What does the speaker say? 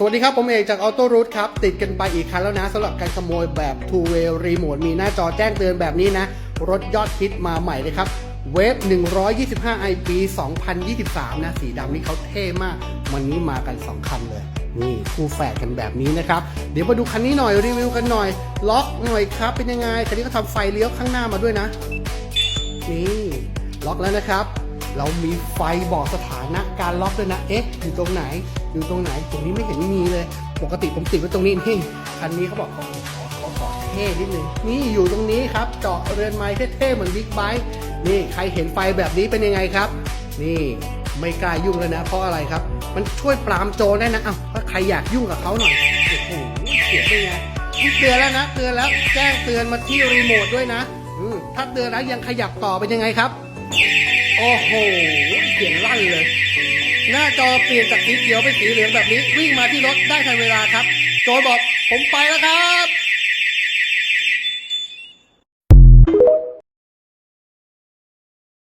สวัสดีครับ ผมเอกจาก Auto Root ครับ ติดกันไปอีกครั้งแล้วนะสำหรับการขโมยแบบ Two Way Remote มีหน้าจอแจ้งเตือนแบบนี้นะ รถยอดฮิตมาใหม่เลยครับเวฟ125 i ปี 2023 นะ สีดำนี่เขาเท่มาก วันนี้มากัน 2 คันเลย นี่ คู่แฝดกันแบบนี้นะครับ เดี๋ยวมาดูคันนี้หน่อย รีวิวกันหน่อย ล็อกหน่อยครับ เป็นยังไง คันนี้ก็ทำไฟเลี้ยวข้างหน้ามาด้วยนะ นี่ ล็อกแล้วนะครับ เรามีไฟบอกสถานะการล็อกด้วยนะ เอ๊ะ อยู่ตรงไหน อยู่ตรงไหน ตรงนี้ไม่เห็นมีเลย ปกติผมติดไว้ตรงนี้นี่คันนี้เขาบอกเขาขอเขาขอเท่นิดนึง นี่อยู่ตรงนี้ครับ เจาะเรือนไม้เท่ๆเหมือนบิ๊กไบค์ นี่ใครเห็นไฟแบบนี้เป็นยังไงครับ นี่ไม่กล้ายุ่งเลยนะ เพราะอะไรครับ มันช่วยปรามโจรได้นะ เอ้าถ้าใครอยากยุ่งกับเขาหน่อย โอ้โหเสียได้ไงนี่เตือนแล้วนะ เตือนแล้วแจ้งเตือนมาที่รีโมทด้วยนะถ้าเตือนแล้วยังขยับต่อเป็นยังไงครับ โอ้โห เสียงลั่นเลย หน้าจอเปลี่ยนจากสีเขียวเป็นสีเหลืองแบบนี้ วิ่งมาที่รถได้ทันเวลาครับ โจบอกผมไปแล้วครับ